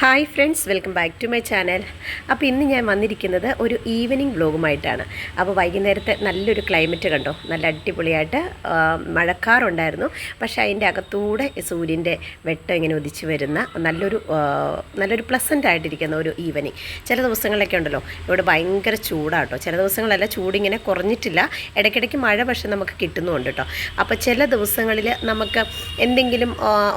Hi friends welcome back to my channel. അപ്പോൾ ഇന്ന് ഞാൻ വന്നിരിക്കുന്നത് ഒരു ഈവനിങ് വ്ലോഗുമായിട്ടാണ്. അപ്പോൾ വൈകുന്നേരത്തെ നല്ലൊരു ക്ലൈമറ്റ് കണ്ടോ? നല്ല അടിപൊളിയായിട്ട് മഴക്കാറുണ്ടായിരുന്നു. പക്ഷേ അതിന്റെ അകത്തൂടെ സൂര്യന്റെ വെട്ടം ഇങ്ങനെ ഉദിച്ച് വരുന്ന നല്ലൊരു നല്ലൊരു പ്ലസന്റ് ആയിട്ടിരിക്കുന്ന ഒരു ഈവനിങ്. ചില ദിവസങ്ങളിലൊക്കെ ഉണ്ടല്ലോ ഇവിടെ ഭയങ്കര ചൂടാട്ടോ. ചില ദിവസങ്ങളല്ല ചൂടിങ്ങനെ കുറഞ്ഞിട്ടില്ല. ഇടയ്ക്കിടയ്ക്ക് മഴ പക്ഷേ നമുക്ക് കിട്ടുന്നുണ്ട് കേട്ടോ. അപ്പോൾ ചില ദിവസങ്ങളിൽ നമുക്ക് എന്തെങ്കിലും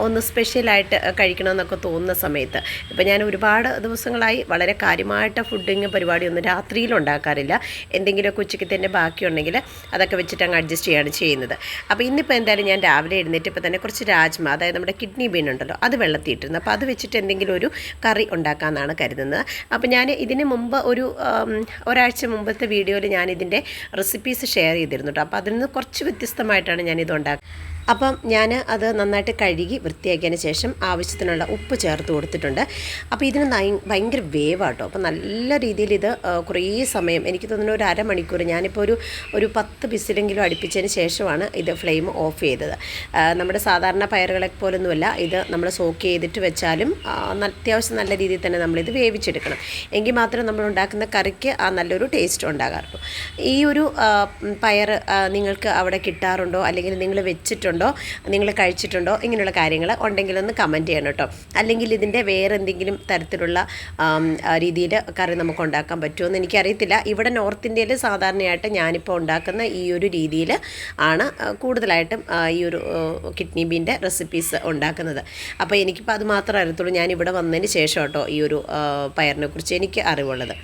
ഒന്ന് സ്പെഷ്യലായിട്ട് കഴിക്കണമെന്നൊക്കെ തോന്നുന്ന സമയത്ത് ഇപ്പം ഞാൻ ഒരുപാട് ദിവസങ്ങളായി വളരെ കാര്യമായിട്ട് ഫുഡിങ് പരിപാടിയൊന്നും രാത്രിയിൽ ഉണ്ടാക്കാറില്ല എന്തെങ്കിലുമൊക്കെ ഉച്ചയ്ക്ക് തന്നെ ബാക്കിയുണ്ടെങ്കിൽ അതൊക്കെ വെച്ചിട്ട് അങ്ങ് അഡ്ജസ്റ്റ് ചെയ്യാണ് ചെയ്യുന്നത്. അപ്പോൾ ഇന്നിപ്പോൾ എന്തായാലും ഞാൻ രാവിലെ എഴുന്നേറ്റ് ഇപ്പോൾ തന്നെ കുറച്ച് രാജ്മ അതായത് നമ്മുടെ കിഡ്നി ബീൻ ഉണ്ടല്ലോ അത് വെള്ളത്തിയിട്ടിരുന്നു. അപ്പോൾ അത് വെച്ചിട്ട് എന്തെങ്കിലും ഒരു കറി ഉണ്ടാക്കാമെന്നാണ് കരുതുന്നത്. അപ്പോൾ ഞാൻ ഇതിന് മുമ്പ് ഒരു ഒരാഴ്ച മുമ്പത്തെ വീഡിയോയിൽ ഞാൻ ഇതിന്റെ റെസിപ്പീസ് ഷെയർ ചെയ്തിരുന്നു കേട്ടോ. അപ്പോൾ അതിൽ നിന്ന് കുറച്ച് വ്യത്യസ്തമായിട്ടാണ് ഞാനിത് ഉണ്ടാക്കുന്നത്. അപ്പം ഞാൻ അത് നന്നായിട്ട് കഴുകി വൃത്തിയാക്കിയതിന് ശേഷം ആവശ്യത്തിനുള്ള ഉപ്പ് ചേർത്ത് കൊടുത്തിട്ടുണ്ട്. അപ്പോൾ ഇതിന് ഭയങ്കര വേവാട്ടോ. അപ്പോൾ നല്ല രീതിയിൽ ഇത് കുറേ സമയം എനിക്ക് തോന്നുന്നു ഒരു അരമണിക്കൂർ ഞാനിപ്പോൾ ഒരു ഒരു പത്ത് പിസിലെങ്കിലും അടുപ്പിച്ചതിന് ശേഷമാണ് ഇത് ഫ്ലെയിം ഓഫ് ചെയ്തത്. നമ്മുടെ സാധാരണ പയറുകളെ പോലൊന്നുമല്ല. ഇത് നമ്മൾ സോക്ക് ചെയ്തിട്ട് വെച്ചാലും അത്യാവശ്യം നല്ല രീതിയിൽ തന്നെ നമ്മളിത് വേവിച്ചെടുക്കണം. എങ്കിൽ മാത്രമേ നമ്മൾ ഉണ്ടാക്കുന്ന കറിക്ക് ആ നല്ലൊരു ടേസ്റ്റ് ഉണ്ടാകാറുള്ളൂ. ഈ ഒരു പയർ നിങ്ങൾക്ക് അവിടെ കിട്ടാറുണ്ടോ? അല്ലെങ്കിൽ നിങ്ങൾ വെച്ചിട്ടുണ്ടോ? നിങ്ങൾ കഴിച്ചിട്ടുണ്ടോ? ഇങ്ങനെയുള്ള കാര്യങ്ങൾ ഉണ്ടെങ്കിൽ ഒന്ന് കമന്റ് ചെയ്യണം കേട്ടോ. അല്ലെങ്കിൽ ഇതിന്റെ വേറെ എന്തെങ്കിലും തരത്തിലുള്ള രീതിയിൽ കറി നമുക്ക് ഉണ്ടാക്കാൻ പറ്റുമോ എന്ന് എനിക്കറിയത്തില്ല. ഇവിടെ നോർത്ത് ഇന്ത്യയിൽ സാധാരണയായിട്ട് ഞാനിപ്പോൾ ഉണ്ടാക്കുന്ന ഈ ഒരു രീതിയിൽ ആണ് കൂടുതലായിട്ടും ഈ ഒരു കിഡ്നി ബീന്റെ റെസിപ്പീസ് ഉണ്ടാക്കുന്നത്. അപ്പോൾ എനിക്കിപ്പോൾ അത് മാത്രമേ അറിയത്തുള്ളൂ. ഞാൻ ഇവിടെ വന്നതിന് ശേഷം കേട്ടോ ഈ ഒരു പയറിനെ കുറിച്ച് എനിക്ക് അറിവുള്ളത്.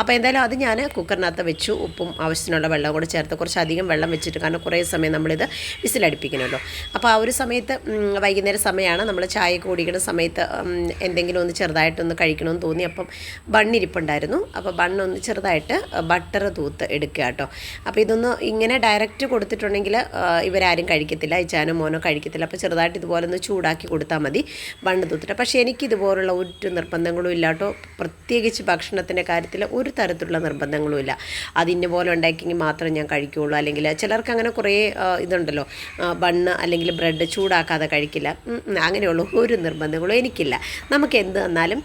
അപ്പോൾ എന്തായാലും അത് ഞാൻ കുക്കറിനകത്ത് വെച്ചു. ഉപ്പും ആവശ്യത്തിനുള്ള വെള്ളം കൂടെ ചേർത്ത് കുറച്ചധികം വെള്ളം വെച്ചിട്ട് കാരണം കുറേ സമയം നമ്മളിത് വിസിലടിപ്പിക്കണമല്ലോ. അപ്പോൾ ആ ഒരു സമയത്ത് വൈകുന്നേര സമയമാണ് നമ്മൾ ചായ കുടിക്കുന്ന സമയത്ത് എന്തെങ്കിലും ഒന്ന് ചെറുതായിട്ടൊന്ന് കഴിക്കണമെന്ന് തോന്നി. അപ്പം ബണ്ണിരിപ്പുണ്ടായിരുന്നു. അപ്പോൾ ബണ്ണൊന്ന് ചെറുതായിട്ട് ബട്ടർ തൂത്ത് എടുക്കുക കേട്ടോ. അപ്പോൾ ഇതൊന്ന് ഇങ്ങനെ ഡയറക്റ്റ് കൊടുത്തിട്ടുണ്ടെങ്കിൽ ഇവരാരും കഴിക്കത്തില്ല. ഇച്ചാനോ മോനോ കഴിക്കത്തില്ല. അപ്പോൾ ചെറുതായിട്ട് ഇതുപോലെ ഒന്ന് ചൂടാക്കി കൊടുത്താൽ മതി ബണ്ണ് തൂത്തിട്ട്. പക്ഷേ എനിക്ക് ഇതുപോലുള്ള ഒരു നിർബന്ധങ്ങളും ഇല്ല കേട്ടോ പ്രത്യേകിച്ച് ഭക്ഷണത്തിന്റെ കാര്യത്തിൽ ഒരു തരത്തിലുള്ള നിർബന്ധങ്ങളുമില്ല. അത് ഇന്ന പോലെ ഉണ്ടാക്കിയെങ്കിൽ മാത്രമേ ഞാൻ കഴിക്കുകയുള്ളൂ അല്ലെങ്കിൽ ചിലർക്ക് അങ്ങനെ കുറേ ഇതുണ്ടല്ലോ. ബണ്ണ് അല്ലെങ്കിൽ ബ്രെഡ് ചൂടാക്കാതെ കഴിക്കില്ല. അങ്ങനെയുള്ള ഒരു നിർബന്ധങ്ങളും എനിക്കില്ല. നമുക്ക് എന്ത് തന്നാലും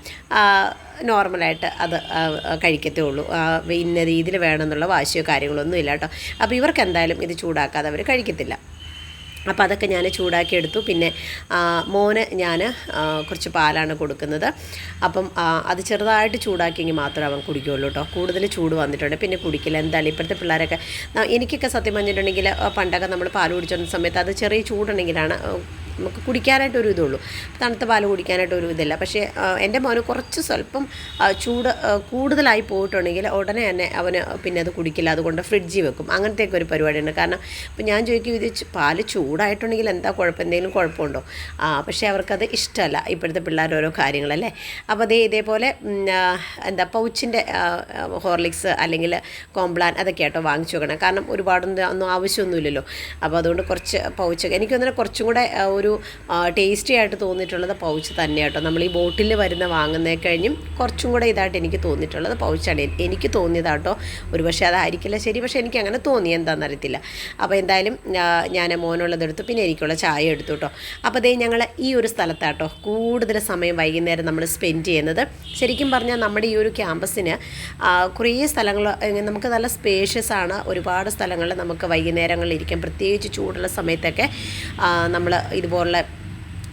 നോർമലായിട്ട് അത് കഴിക്കത്തേ ഉള്ളൂ. ഇന്ന രീതിയിൽ വേണമെന്നുള്ള വാശിയോ കാര്യങ്ങളൊന്നും ഇല്ല കേട്ടോ. അപ്പോൾ ഇവർക്ക് എന്തായാലും ഇത് ചൂടാക്കാതെ അവർ കഴിക്കത്തില്ല. അപ്പോൾ അതൊക്കെ ഞാൻ ചൂടാക്കി എടുത്തു പിന്നെ മോന് ഞാൻ കുറച്ച് പാലാണ് കൊടുക്കുന്നത്. അപ്പം അത് ചെറുതായിട്ട് ചൂടാക്കിയെങ്കിൽ മാത്രമേ അവൻ കുടിക്കുകയുള്ളൂ കേട്ടോ കൂടുതൽ ചൂട് വന്നിട്ടുണ്ട്. പിന്നെ കുടിക്കില്ല. എന്താണ് ഇപ്പോഴത്തെ പിള്ളേരൊക്കെ എനിക്കൊക്കെ സത്യം പറഞ്ഞിട്ടുണ്ടെങ്കിൽ പണ്ടൊക്കെ നമ്മൾ പാൽ കുടിച്ചിരുന്ന സമയത്ത് അത് ചെറിയ ചൂടുണ്ടെങ്കിലാണ് നമുക്ക് കുടിക്കാനായിട്ട് ഒരു ഇതുള്ളൂ. തണുത്ത പാൽ കുടിക്കാനായിട്ട് ഒരു ഇതില്ല. പക്ഷേ എന്റെ മോന് കുറച്ച് സ്വല്പം ചൂട് കൂടുതലായി പോയിട്ടുണ്ടെങ്കിൽ ഉടനെ തന്നെ അവന് പിന്നെ അത് കുടിക്കില്ല. അതുകൊണ്ട് ഫ്രിഡ്ജിൽ വെക്കും. അങ്ങനത്തെയൊക്കെ ഒരു പരിപാടിയുണ്ട് കാരണം ഇപ്പം ഞാൻ ചോദിക്കും ഇത് പാൽ ചൂടായിട്ടുണ്ടെങ്കിൽ എന്താ കുഴപ്പം? എന്തെങ്കിലും കുഴപ്പമുണ്ടോ? പക്ഷേ അവർക്കത് ഇഷ്ടമല്ല. ഇപ്പോഴത്തെ പിള്ളേർ ഓരോ കാര്യങ്ങളല്ലേ? അപ്പോൾ അതേ ഇതേപോലെ എന്താ പൗച്ചിന്റെ ഹോർലിക്സ് അല്ലെങ്കിൽ കോംപ്ലാൻ അതൊക്കെ ആട്ടോ വാങ്ങിച്ചു വെക്കണം. കാരണം ഒരുപാടൊന്നും ഒന്നും ആവശ്യമൊന്നുമില്ലല്ലോ. അപ്പോൾ അതുകൊണ്ട് കുറച്ച് പൗച്ച് എനിക്കൊന്നിനെ കുറച്ചും കൂടെ ആ, ഒരു ടേസ്റ്റി ആയിട്ട് തോന്നിയിട്ടുള്ളത് പൗച്ച് തന്നെ കേട്ടോ നമ്മൾ ഈ ബോട്ടിൽ വരുന്ന വാങ്ങുന്നതിൽ കഴിഞ്ഞും കുറച്ചും കൂടെ ഇതായിട്ട് എനിക്ക് തോന്നിയിട്ടുള്ളത് പൗച്ചാണ്. എനിക്ക് തോന്നിയതാട്ടോ. ഒരു പക്ഷേ അതായിരിക്കില്ല ശരി പക്ഷേ എനിക്ക് അങ്ങനെ തോന്നി. എന്താണെന്ന് അറിയത്തില്ല. അപ്പോൾ എന്തായാലും ഞാൻ മോനുള്ളത് എടുത്തു. പിന്നെ എനിക്കുള്ള ചായ എടുത്തു കേട്ടോ അപ്പോൾ അതേ ഞങ്ങൾ ഈ ഒരു സ്ഥലത്താട്ടോ കൂടുതൽ സമയം വൈകുന്നേരം നമ്മൾ സ്പെൻഡ് ചെയ്യുന്നത്. ശരിക്കും പറഞ്ഞാൽ നമ്മുടെ ഈ ഒരു ക്യാമ്പസിന് കുറേ സ്ഥലങ്ങൾ നമുക്ക് നല്ല സ്പേഷ്യസ് ആണ്. ഒരുപാട് സ്ഥലങ്ങളിൽ നമുക്ക് വൈകുന്നേരങ്ങളിൽ ഇരിക്കാം. പ്രത്യേകിച്ച് ചൂടുള്ള സമയത്തൊക്കെ നമ്മൾ ഇതുപോലുള്ള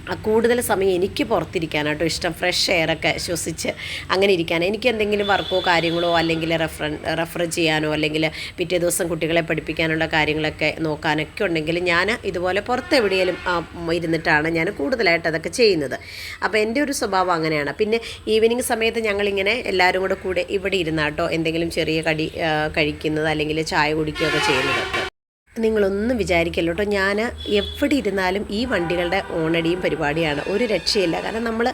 ആ, കൂടുതൽ സമയം എനിക്ക് പുറത്തിരിക്കാനാട്ടോ ഇഷ്ടം. ഫ്രഷ് എയറൊക്കെ ശ്വസിച്ച് അങ്ങനെ ഇരിക്കാൻ എനിക്ക് എന്തെങ്കിലും വർക്കോ കാര്യങ്ങളോ അല്ലെങ്കിൽ റെഫർ റെഫർ ചെയ്യാനോ അല്ലെങ്കിൽ പിറ്റേ ദിവസം കുട്ടികളെ പഠിപ്പിക്കാനുള്ള കാര്യങ്ങളൊക്കെ നോക്കാനൊക്കെ ഉണ്ടെങ്കിൽ ഞാൻ ഇതുപോലെ പുറത്ത് എവിടെയെങ്കിലും ആ, ഇരുന്നിട്ടാണ് ഞാൻ കൂടുതലായിട്ട് അതൊക്കെ ചെയ്യുന്നത്. അപ്പോൾ എന്റെ ഒരു സ്വഭാവം അങ്ങനെയാണ്. പിന്നെ ഈവനിങ് സമയത്ത് ഞങ്ങളിങ്ങനെ എല്ലാവരും കൂടെ കൂടെ ഇവിടെ ഇരുന്നാട്ടോ എന്തെങ്കിലും ചെറിയ കടി കഴിക്കുന്നത് അല്ലെങ്കിൽ ചായ കുടിക്കുകയൊക്കെ ചെയ്യുന്നത്. നിങ്ങളൊന്നും വിചാരിക്കല്ലോ കേട്ടോ ഞാൻ എവിടെ ഇരുന്നാലും ഈ വണ്ടികളുടെ ഓണടിയും പരിപാടിയാണ്. ഒരു രക്ഷയില്ല. കാരണം നമ്മൾ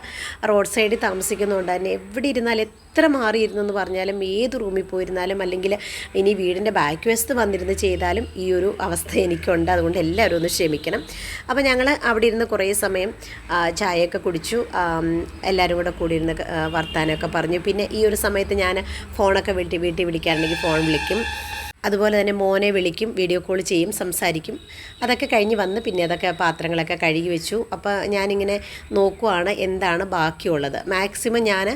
റോഡ് സൈഡിൽ താമസിക്കുന്നതുകൊണ്ട് തന്നെ എവിടെ ഇരുന്നാലും എത്ര മാറിയിരുന്നെന്ന് പറഞ്ഞാലും ഏത് റൂമിൽ പോയിരുന്നാലും അല്ലെങ്കിൽ ഇനി വീടിന്റെ ബാക്ക് വശത്ത് വന്നിരുന്ന് ചെയ്താലും ഈ ഒരു അവസ്ഥ എനിക്കുണ്ട്. അതുകൊണ്ട് എല്ലാവരും ഒന്ന് ക്ഷമിക്കണം. അപ്പോൾ ഞങ്ങൾ അവിടെ ഇരുന്ന് കുറേ സമയം ചായയൊക്കെ കുടിച്ചു. എല്ലാവരും കൂടെ കൂടി ഇരുന്ന് വർത്താനമൊക്കെ പറഞ്ഞു. പിന്നെ ഈ ഒരു സമയത്ത് ഞാൻ ഫോണൊക്കെ വീട്ടിൽ വീട്ടിൽ വിളിക്കാറുണ്ടെങ്കിൽ ഫോൺ വിളിക്കും. അതുപോലെ തന്നെ മോനെ വിളിക്കും വീഡിയോ കോൾ ചെയ്യും സംസാരിക്കും. അതൊക്കെ കഴിഞ്ഞ് വന്ന് പിന്നെ അതൊക്കെ പാത്രങ്ങളൊക്കെ കഴുകി വെച്ചു. അപ്പോൾ ഞാനിങ്ങനെ നോക്കുവാണ് എന്താണ് ബാക്കിയുള്ളത്. മാക്സിമം ഞാൻ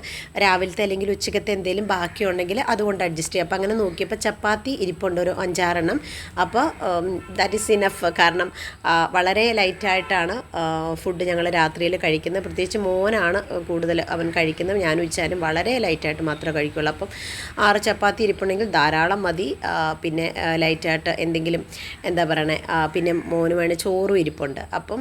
രാവിലത്തെ അല്ലെങ്കിൽ ഉച്ചക്കത്തെ എന്തെങ്കിലും ബാക്കിയുണ്ടെങ്കിൽ അതുകൊണ്ട് അഡ്ജസ്റ്റ് ചെയ്യും. അപ്പോൾ അങ്ങനെ നോക്കിയപ്പോൾ ചപ്പാത്തി ഇരിപ്പുണ്ട് ഒരു അഞ്ചാറെണ്ണം. അപ്പോൾ ദാറ്റ് ഈസ് ഇനഫ് കാരണം വളരെ ലൈറ്റായിട്ടാണ് ഫുഡ് ഞങ്ങൾ രാത്രിയിൽ കഴിക്കുന്നത്. പ്രത്യേകിച്ച് മോനാണ് കൂടുതൽ അവൻ കഴിക്കുന്നത്. ഞാൻ ഉച്ചാലും വളരെ ലൈറ്റായിട്ട് മാത്രമേ കഴിക്കുള്ളൂ. അപ്പം ആറ് ചപ്പാത്തി ഇരിപ്പുണ്ടെങ്കിൽ ധാരാളം മതി. പിന്നെ ലൈറ്റായിട്ട് എന്തെങ്കിലും എന്താ പറയണേ പിന്നെ മോന് വേണേൽ ചോറും ഇരിപ്പുണ്ട്. അപ്പം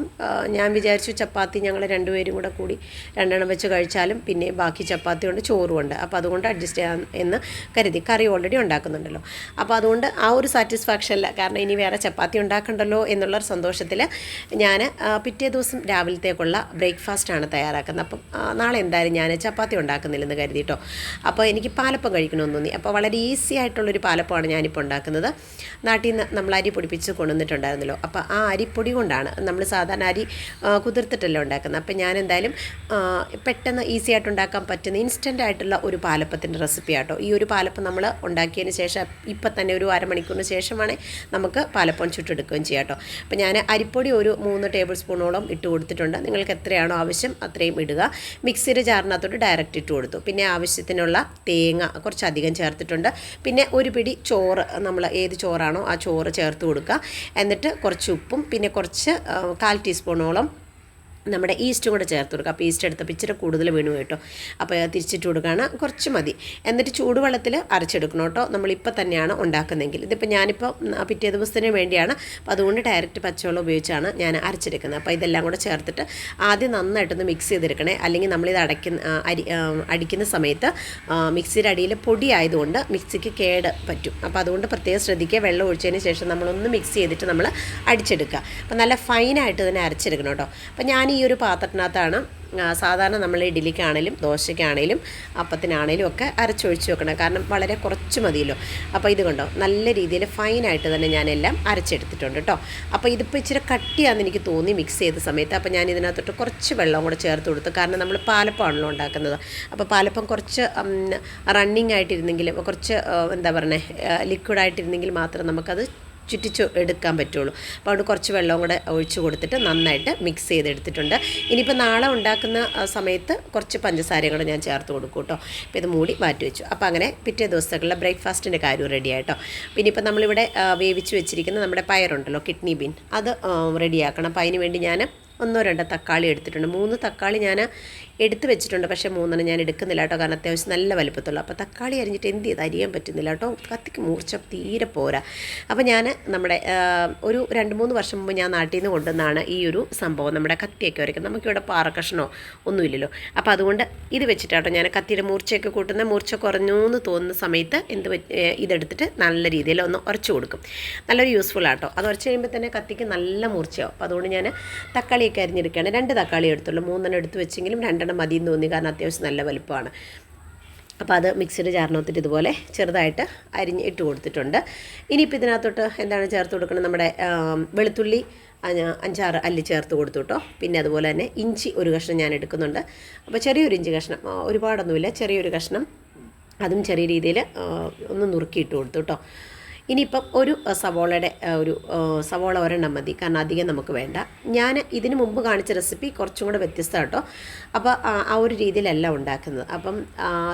ഞാൻ വിചാരിച്ചു ചപ്പാത്തി ഞങ്ങൾ രണ്ടുപേരും കൂടെ കൂടി രണ്ടെണ്ണം വെച്ച് കഴിച്ചാലും പിന്നെ ബാക്കി ചപ്പാത്തി കൊണ്ട് ചോറും ഉണ്ട്. അപ്പോൾ അതുകൊണ്ട് അഡ്ജസ്റ്റ് ചെയ്യാം എന്ന് കരുതി. കറി ഓൾറെഡി ഉണ്ടാക്കുന്നുണ്ടല്ലോ. അപ്പോൾ അതുകൊണ്ട് ആ ഒരു സാറ്റിസ്ഫാക്ഷനില്ല കാരണം ഇനി വേറെ ചപ്പാത്തി ഉണ്ടാക്കണ്ടല്ലോ എന്നുള്ള സന്തോഷത്തിൽ ഞാൻ പിറ്റേ ദിവസം രാവിലത്തേക്കുള്ള ബ്രേക്ക്ഫാസ്റ്റാണ് തയ്യാറാക്കുന്നത്. അപ്പം നാളെ എന്തായാലും ഞാൻ ചപ്പാത്തി ഉണ്ടാക്കുന്നില്ലെന്ന് കരുതിയിട്ടോ അപ്പോൾ എനിക്ക് പാലപ്പം കഴിക്കണമെന്ന് തോന്നി. അപ്പോൾ വളരെ ഈസി ആയിട്ടുള്ളൊരു പാലപ്പമാണ് ഞാനിപ്പോൾ ഉണ്ടാക്കുന്നത്. നാട്ടിൽ നിന്ന് നമ്മൾ അരി പൊടിപ്പിച്ച് കൊണ്ടുവന്നിട്ടുണ്ടായിരുന്നല്ലോ. അപ്പോൾ ആ അരിപ്പൊടി കൊണ്ടാണ് നമ്മൾ സാധാരണ അരി കുതിർത്തിട്ടല്ലോ ഉണ്ടാക്കുന്നത്. അപ്പോൾ ഞാൻ എന്തായാലും പെട്ടെന്ന് ഈസി ആയിട്ട് ഉണ്ടാക്കാൻ പറ്റുന്ന ഇൻസ്റ്റന്റ് ആയിട്ടുള്ള ഒരു പാലപ്പത്തിന്റെ റെസിപ്പി ആട്ടോ. ഈ ഒരു പാലപ്പം നമ്മൾ ഉണ്ടാക്കിയതിന് ശേഷം ഇപ്പം തന്നെ ഒരു അരമണിക്കൂറിന് ശേഷമാണ് നമുക്ക് പാലപ്പം ചുട്ടെടുക്കുകയും ചെയ്യാം കേട്ടോ അപ്പോൾ ഞാൻ അരിപ്പൊടി ഒരു മൂന്ന് ടേബിൾ സ്പൂണോളം ഇട്ട് കൊടുത്തിട്ടുണ്ട്. നിങ്ങൾക്ക് എത്രയാണോ ആവശ്യം അത്രയും ഇടുക. മിക്സിയുടെ ജാറിനകത്തോട്ട് ഡയറക്റ്റ് ഇട്ട് കൊടുത്തു. പിന്നെ ആവശ്യത്തിനുള്ള തേങ്ങ കുറച്ചധികം ചേർത്തിട്ടുണ്ട്. പിന്നെ ഒരു പിടി ചോറ് നമ്മൾ ഏത് ചോറാണോ ആ ചോറ് ചേർത്ത് കൊടുക്കുക. എന്നിട്ട് കുറച്ച് ഉപ്പും പിന്നെ കുറച്ച് കാൽ ടീസ്പൂണോളം നമ്മുടെ ഈസ്റ്റ് കൂടെ ചേർത്ത് കൊടുക്കുക. അപ്പോൾ ഈസ്റ്റ് എടുത്തപ്പോൾ ഇച്ചിരി കൂടുതൽ വീണു കേട്ടോ. അപ്പോൾ തിരിച്ചിട്ട് കൊടുക്കുകയാണ്. കുറച്ച് മതി. എന്നിട്ട് ചൂടുവെള്ളത്തിൽ അരച്ചെടുക്കണം കേട്ടോ. നമ്മളിപ്പോൾ തന്നെയാണ് ഉണ്ടാക്കുന്നതെങ്കിൽ. ഇതിപ്പോൾ ഞാനിപ്പോൾ പിറ്റേ ദിവസത്തിന് വേണ്ടിയാണ്. അപ്പോൾ അതുകൊണ്ട് ഡയറക്റ്റ് പച്ചവെള്ളം ഉപയോഗിച്ചാണ് ഞാൻ അരച്ചെടുക്കുന്നത്. അപ്പോൾ ഇതെല്ലാം കൂടെ ചേർത്തിട്ട് ആദ്യം നന്നായിട്ടൊന്ന് മിക്സ് ചെയ്തെടുക്കണേ. അല്ലെങ്കിൽ നമ്മളിത് അടയ്ക്കുന്ന അരി അടിക്കുന്ന സമയത്ത് മിക്സിയുടെ അടിയിൽ പൊടി ആയതുകൊണ്ട് മിക്സിക്ക് കേട് പറ്റും. അപ്പോൾ അതുകൊണ്ട് പ്രത്യേകം ശ്രദ്ധിക്കുക. വെള്ളം ഒഴിച്ചതിന് ശേഷം നമ്മളൊന്ന് മിക്സ് ചെയ്തിട്ട് നമ്മൾ അടിച്ചെടുക്കുക. അപ്പോൾ നല്ല ഫൈനായിട്ട് തന്നെ അരച്ചെടുക്കണം കേട്ടോ. അപ്പോൾ ഞാൻ ഈ ഒരു പാത്രത്തിനകത്താണ് സാധാരണ നമ്മൾ ഇഡ്ഡലിക്കാണേലും ദോശയ്ക്കാണേലും അപ്പത്തിനാണേലും ഒക്കെ അരച്ചൊഴിച്ച് വെക്കണം. കാരണം വളരെ കുറച്ച് മതിയല്ലോ. അപ്പോൾ ഇത് കണ്ടോ? നല്ല രീതിയിൽ ഫൈനായിട്ട് തന്നെ ഞാനെല്ലാം അരച്ചെടുത്തിട്ടുണ്ട് കേട്ടോ. അപ്പോൾ ഇതിപ്പോൾ ഇച്ചിരി കട്ടിയാണെന്ന് എനിക്ക് തോന്നി മിക്സ് ചെയ്ത സമയത്ത്. അപ്പോൾ ഞാൻ ഇതിനകത്തോട്ട് കുറച്ച് വെള്ളം കൂടെ ചേർത്ത് കൊടുത്തു. കാരണം നമ്മൾ പാലപ്പമാണല്ലോ ഉണ്ടാക്കുന്നത്. അപ്പോൾ പാലപ്പം കുറച്ച് റണ്ണിങ് ആയിട്ടിരുന്നെങ്കിൽ കുറച്ച് എന്താ പറയണേ ലിക്വിഡായിട്ടിരുന്നെങ്കിൽ മാത്രം നമുക്കത് ചുറ്റിച്ച് എടുക്കാൻ പറ്റുള്ളൂ. അപ്പോൾ അതുകൊണ്ട് കുറച്ച് വെള്ളം കൂടെ ഒഴിച്ച് കൊടുത്തിട്ട് നന്നായിട്ട് മിക്സ് ചെയ്തെടുത്തിട്ടുണ്ട്. ഇനിയിപ്പോൾ നാളെ ഉണ്ടാക്കുന്ന സമയത്ത് കുറച്ച് പഞ്ചസാരയും കൂടെ ഞാൻ ചേർത്ത് കൊടുക്കും കേട്ടോ. അപ്പോൾ ഇത് മൂടി മാറ്റി വെച്ചു. അപ്പോൾ അങ്ങനെ പിറ്റേ ദിവസത്തേക്കുള്ള ബ്രേക്ക്ഫാസ്റ്റിന്റെ കാര്യം റെഡി ആയിട്ടോ പിന്നെ ഇപ്പോൾ നമ്മളിവിടെ വേവിച്ച് വെച്ചിരിക്കുന്ന നമ്മുടെ പയറുണ്ടല്ലോ കിഡ്നി ബീൻ. അത് റെഡിയാക്കണം. അപ്പോൾ അതിന് വേണ്ടി ഞാൻ ഒന്നോ രണ്ടോ തക്കാളി എടുത്തിട്ടുണ്ട്. മൂന്ന് തക്കാളി ഞാൻ എടുത്ത് വെച്ചിട്ടുണ്ട്. പക്ഷേ മൂന്നെണ്ണം ഞാൻ എടുക്കുന്നില്ല കേട്ടോ. കാരണം അത്യാവശ്യം നല്ല വലുപ്പത്തുള്ളൂ അപ്പോൾ തക്കാളി അരിഞ്ഞിട്ട് എന്ത് ചെയ്ത്? അരിയാൻ പറ്റുന്നില്ല കേട്ടോ. കത്തിക്ക് മൂർച്ച തീരെ പോരാ. അപ്പോൾ ഞാൻ നമ്മുടെ ഒരു രണ്ട് മൂന്ന് വർഷം മുമ്പ് ഞാൻ നാട്ടിൽ നിന്ന് കൊണ്ടുവന്നാണ് ഈ ഒരു സംഭവം. നമ്മുടെ കത്തിയൊക്കെ വരയ്ക്കുന്നത്. നമുക്കിവിടെ പാറക്കഷ്ണോ ഒന്നുമില്ലല്ലോ അപ്പോൾ അതുകൊണ്ട് ഇത് വെച്ചിട്ടാട്ടോ ഞാൻ കത്തിയുടെ മൂർച്ചയൊക്കെ കൂട്ടുന്ന മൂർച്ച കുറഞ്ഞു എന്ന് തോന്നുന്ന സമയത്ത് എന്ത് ഇതെടുത്തിട്ട് നല്ല രീതിയിൽ ഒന്ന് ഉരച്ചു കൊടുക്കും. നല്ലൊരു യൂസ്ഫുൾ ആട്ടോ അത് ഉരച്ച് കഴിയുമ്പോൾ തന്നെ കത്തിക്ക് നല്ല മൂർച്ചയാവും. അപ്പോൾ അതുകൊണ്ട് ഞാൻ തക്കാളിയൊക്കെ അരിഞ്ഞെടുക്കുകയാണ്. രണ്ട് തക്കാളി എടുത്തുള്ളൂ. മൂന്നെണ്ണം എടുത്ത് വെച്ചെങ്കിലും രണ്ടെണ്ണം മതി എന്ന് തോന്നി. കാരണം അത്യാവശ്യം നല്ല വലുപ്പമാണ്. അപ്പോൾ അത് മിക്സിയുടെ ജാറിനകത്തിട്ട് ഇതുപോലെ ചെറുതായിട്ട് അരിഞ്ഞ് ഇട്ട് കൊടുത്തിട്ടുണ്ട്. ഇനിയിപ്പോൾ ഇതിനകത്തോട്ട് എന്താണ് ചേർത്ത് കൊടുക്കുന്നത് നമ്മുടെ വെളുത്തുള്ളി അഞ്ചാറ് അല്ലി ചേർത്ത് കൊടുത്തു കേട്ടോ. പിന്നെ അതുപോലെ തന്നെ ഇഞ്ചി ഒരു കഷ്ണം ഞാൻ എടുക്കുന്നുണ്ട്. അപ്പോൾ ചെറിയൊരു ഇഞ്ചി കഷ്ണം ഒരുപാടൊന്നുമില്ല. ചെറിയൊരു കഷ്ണം. അതും ചെറിയ രീതിയിൽ ഒന്ന് നുറുക്കിയിട്ട് കൊടുത്തു കേട്ടോ. ഇനിയിപ്പം ഒരു സവോളയുടെ ഒരു സവോള ഒരെണ്ണം മതി. കാരണം അധികം നമുക്ക് വേണ്ട. ഞാൻ ഇതിനു മുമ്പ് കാണിച്ച റെസിപ്പി കുറച്ചും കൂടെ വ്യത്യസ്ത കേട്ടോ. അപ്പോൾ ആ ഒരു രീതിയിലല്ല ഉണ്ടാക്കുന്നത്. അപ്പം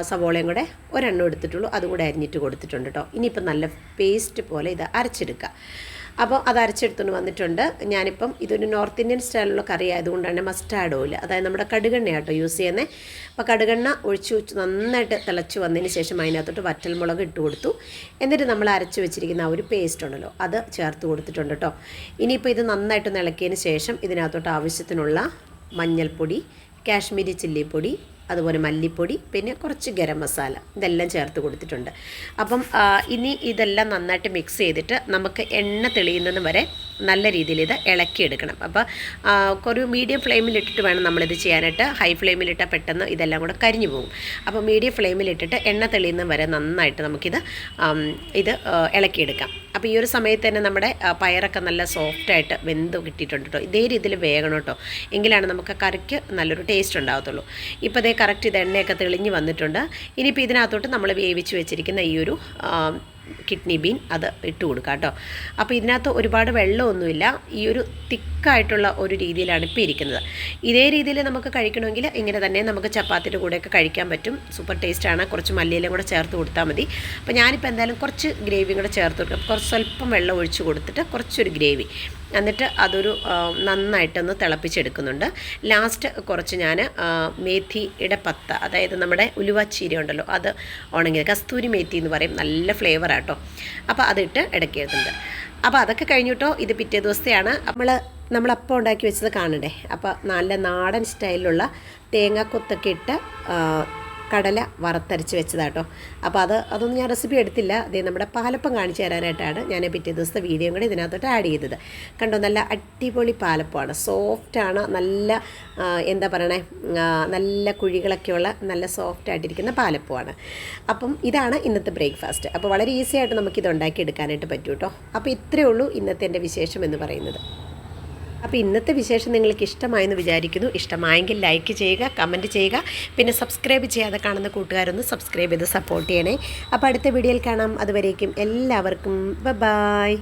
സവോളയും കൂടെ ഒരെണ്ണം എടുത്തിട്ടുള്ളൂ. അതുകൂടെ അരിഞ്ഞിട്ട് കൊടുത്തിട്ടുണ്ട് കേട്ടോ. ഇനിയിപ്പം നല്ല പേസ്റ്റ് പോലെ ഇത് അരച്ചെടുക്കുക. അപ്പോൾ അത് അരച്ചെടുത്തുകൊണ്ട് വന്നിട്ടുണ്ട്. ഞാനിപ്പം ഇതൊരു നോർത്ത് ഇന്ത്യൻ സ്റ്റൈലുള്ള കറി ആയതുകൊണ്ടാണ് മസ്റ്റാർഡ് ഓയിൽ. അതായത് നമ്മുടെ കടുകെണ്ണ കേട്ടോ യൂസ് ചെയ്യുന്നത് അപ്പോൾ കടുകെണ്ണ ഒഴിച്ച് നന്നായിട്ട് തിളച്ച് വന്നതിന് ശേഷം അതിനകത്തോട്ട് വറ്റൽമുളക് ഇട്ട് കൊടുത്തു. എന്നിട്ട് നമ്മൾ അരച്ച് വെച്ചിരിക്കുന്ന ആ ഒരു പേസ്റ്റ് ഉണ്ടല്ലോ അത് ചേർത്ത് കൊടുത്തിട്ടുണ്ട് കേട്ടോ ഇനിയിപ്പോൾ ഇത് നന്നായിട്ട് ഇളക്കിയതിന് ശേഷം ഇതിനകത്തോട്ട് ആവശ്യത്തിനുള്ള മഞ്ഞൾപ്പൊടി കാശ്മീരി ചില്ലിപ്പൊടി അതുപോലെ മല്ലിപ്പൊടി പിന്നെ കുറച്ച് ഗരം മസാല ഇതെല്ലാം ചേർത്ത് കൊടുത്തിട്ടുണ്ട്. അപ്പം ഇനി ഇതെല്ലാം നന്നായിട്ട് മിക്സ് ചെയ്തിട്ട് നമുക്ക് എണ്ണ തെളിയുന്നത് വരെ നല്ല രീതിയിൽ ഇത് ഇളക്കിയെടുക്കണം. അപ്പോൾ ഒരു മീഡിയം ഫ്ലെയിമിലിട്ടിട്ട് വേണം നമ്മളിത് ചെയ്യാനായിട്ട്. ഹൈ ഫ്ലെയിമിലിട്ടാൽ പെട്ടെന്ന് ഇതെല്ലാം കൂടെ കരിഞ്ഞു പോകും. അപ്പോൾ മീഡിയം ഫ്ലെയിമിലിട്ടിട്ട് എണ്ണ തെളിയുന്നത് വരെ നന്നായിട്ട് നമുക്കിത് ഇത് ഇളക്കിയെടുക്കാം. അപ്പോൾ ഈ ഒരു സമയത്ത് തന്നെ നമ്മുടെ പയറൊക്കെ നല്ല സോഫ്റ്റായിട്ട് വെന്ത് കിട്ടിയിട്ടുണ്ട് കേട്ടോ ഇതേ രീതിയിൽ വേഗണം കേട്ടോ എങ്കിലാണ് നമുക്ക് കറിക്ക് നല്ലൊരു ടേസ്റ്റ് ഉണ്ടാകത്തുള്ളൂ. ഇപ്പോൾ അതേ കറക്റ്റ് ഇത് എണ്ണയൊക്കെ തെളിഞ്ഞ് വന്നിട്ടുണ്ട്. ഇനിയിപ്പോൾ ഇതിനകത്തോട്ട് നമ്മൾ വേവിച്ച് വെച്ചിരിക്കുന്ന ഈ ഒരു കിഡ്നി ബീൻ അത് ഇട്ട് കൊടുക്കുക കേട്ടോ. അപ്പോൾ ഇതിനകത്ത് ഒരുപാട് വെള്ളമൊന്നുമില്ല. ഈ ഒരു തിക്കായിട്ടുള്ള ഒരു രീതിയിലാണ് ഇപ്പോൾ ഇരിക്കുന്നത്. ഇതേ രീതിയിൽ നമുക്ക് കഴിക്കണമെങ്കിൽ ഇങ്ങനെ തന്നെ നമുക്ക് ചപ്പാത്തിന്റെ കൂടെയൊക്കെ കഴിക്കാൻ പറ്റും. സൂപ്പർ ടേസ്റ്റാണ് കുറച്ച് മല്ലിയിലും കൂടെ ചേർത്ത് കൊടുത്താൽ മതി. അപ്പോൾ ഞാനിപ്പോൾ എന്തായാലും കുറച്ച് ഗ്രേവിയും കൂടെ ചേർത്ത് കൊടുക്കാം. കുറച്ച് സ്വല്പം വെള്ളം ഒഴിച്ച് കൊടുത്തിട്ട് കുറച്ചൊരു ഗ്രേവി. എന്നിട്ട് അതൊരു നന്നായിട്ടൊന്ന് തിളപ്പിച്ചെടുക്കുന്നുണ്ട്. ലാസ്റ്റ് കുറച്ച് ഞാൻ മേത്തിയുടെ പത്ത അതായത് നമ്മുടെ ഉലുവ ഉലുവച്ചീര ഉണ്ടല്ലോ അത് ഉണങ്ങിയത്. കസ്തൂരി മേത്തി എന്ന് പറയും നല്ല ഫ്ലേവർ ആട്ടോ. അപ്പോൾ അതിട്ട് ഇടയ്ക്കുന്നുണ്ട് അപ്പോൾ അതൊക്കെ കഴിഞ്ഞിട്ടോ ഇത് പിറ്റേ ദിവസത്തെയാണ്. നമ്മൾ നമ്മൾ അപ്പം ഉണ്ടാക്കി വെച്ചത് കാണണ്ടേ? അപ്പോൾ നല്ല നാടൻ സ്റ്റൈലിലുള്ള തേങ്ങാക്കൊത്തൊക്കെ ഇട്ട് കടല വറുത്തരച്ച് വെച്ചതാട്ടോ. അപ്പോൾ അത് അതൊന്നും ഞാൻ റെസിപ്പി എടുത്തില്ല. അതേ നമ്മുടെ പാലപ്പം കാണിച്ചു തരാനായിട്ടാണ് ഞാൻ പിറ്റേ ദിവസത്തെ വീഡിയോ കൂടെ ഇതിനകത്തോട്ട് ആഡ് ചെയ്തത്. കണ്ടോ നല്ല അടിപൊളി പാലപ്പമാണ്. സോഫ്റ്റാണ് നല്ല എന്താ പറയണേ നല്ല കുഴികളൊക്കെയുള്ള നല്ല സോഫ്റ്റ് ആയിട്ടിരിക്കുന്ന പാലപ്പമാണ്. അപ്പം ഇതാണ് ഇന്നത്തെ ബ്രേക്ക്ഫാസ്റ്റ് അപ്പോൾ വളരെ ഈസി ആയിട്ട് നമുക്കിത് ഉണ്ടാക്കി എടുക്കാനായിട്ട് കേട്ടോ അപ്പോൾ ഇത്രയേ ഉള്ളൂ ഇന്നത്തെ എന്റെ വിശേഷം എന്ന് പറയുന്നത്. അപ്പോൾ ഇന്നത്തെ വിശേഷം നിങ്ങൾക്ക് ഇഷ്ടമായെന്ന് വിചാരിക്കുന്നു. ഇഷ്ടമായെങ്കിൽ ലൈക്ക് ചെയ്യുക കമന്റ് ചെയ്യുക. പിന്നെ സബ്സ്ക്രൈബ് ചെയ്യാതെ കാണുന്ന കൂട്ടുകാരൊന്ന് സബ്സ്ക്രൈബ് ചെയ്ത് സപ്പോർട്ട് ചെയ്യണേ. അപ്പോൾ അടുത്ത വീഡിയോയിൽ കാണാം. അതുവരേക്കും എല്ലാവർക്കും ബ ബായ്